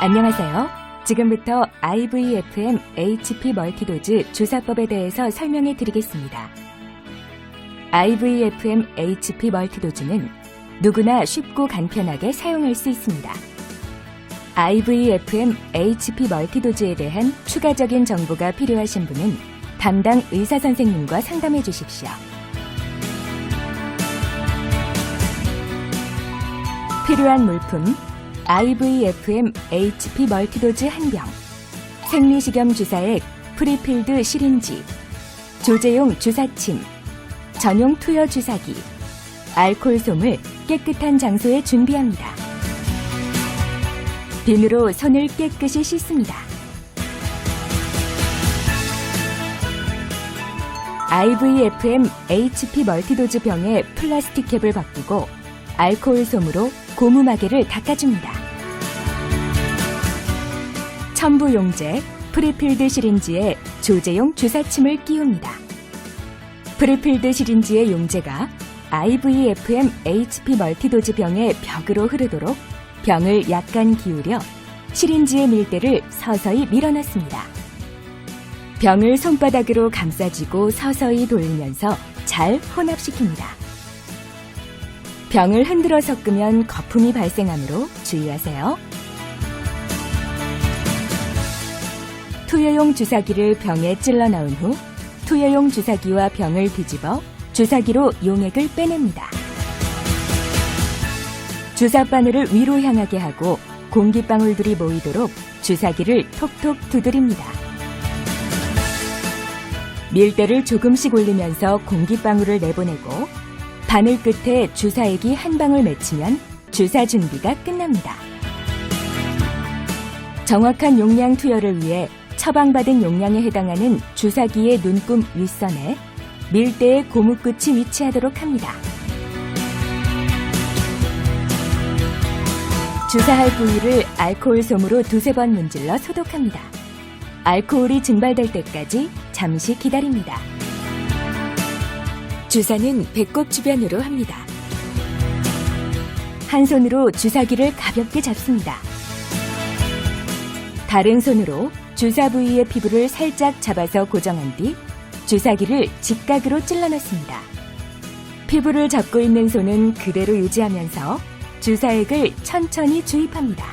안녕하세요. 지금부터 IVFM HP 멀티도즈 주사법에 대해서 설명해 드리겠습니다. IVFM HP 멀티도즈는 누구나 쉽고 간편하게 사용할 수 있습니다. IVFM HP 멀티도즈에 대한 추가적인 정보가 필요하신 분은 담당 의사 선생님과 상담해 주십시오. 필요한 물품 IVFM HP 멀티도즈 한 병, 생리식염 주사액 프리필드 시린지, 조제용 주사침, 전용 투여 주사기, 알코올 솜을 깨끗한 장소에 준비합니다. 비누로 손을 깨끗이 씻습니다. IVFM HP 멀티도즈 병에 플라스틱 캡을 바꾸고 알코올 솜으로 고무 마개를 닦아줍니다. 첨부 용제 프리필드 시린지에 조제용 주사침을 끼웁니다. 프리필드 시린지의 용제가 IVFM HP 멀티도즈 병의 벽으로 흐르도록 병을 약간 기울여 시린지의 밀대를 서서히 밀어넣습니다. 병을 손바닥으로 감싸쥐고 서서히 돌리면서 잘 혼합시킵니다. 병을 흔들어 섞으면 거품이 발생하므로 주의하세요. 투여용 주사기를 병에 찔러 넣은 후 투여용 주사기와 병을 뒤집어 주사기로 용액을 빼냅니다. 주사 바늘을 위로 향하게 하고 공기방울들이 모이도록 주사기를 톡톡 두드립니다. 밀대를 조금씩 올리면서 공기방울을 내보내고 바늘 끝에 주사액이 한 방울 맺히면 주사 준비가 끝납니다. 정확한 용량 투여를 위해 처방받은 용량에 해당하는 주사기의 눈금 윗선에 밀대의 고무 끝이 위치하도록 합니다. 주사할 부위를 알코올 솜으로 두세 번 문질러 소독합니다. 알코올이 증발될 때까지 잠시 기다립니다. 주사는 배꼽 주변으로 합니다. 한 손으로 주사기를 가볍게 잡습니다. 다른 손으로 주사 부위의 피부를 살짝 잡아서 고정한 뒤 주사기를 직각으로 찔러 넣습니다. 피부를 잡고 있는 손은 그대로 유지하면서 주사액을 천천히 주입합니다.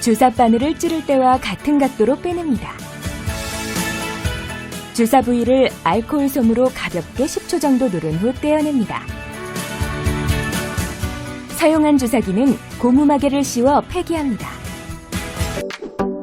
주사 바늘을 찌를 때와 같은 각도로 빼냅니다. 주사 부위를 알코올 솜으로 가볍게 10초 정도 누른 후 떼어냅니다. 사용한 주사기는 고무마개를 씌워 폐기합니다. you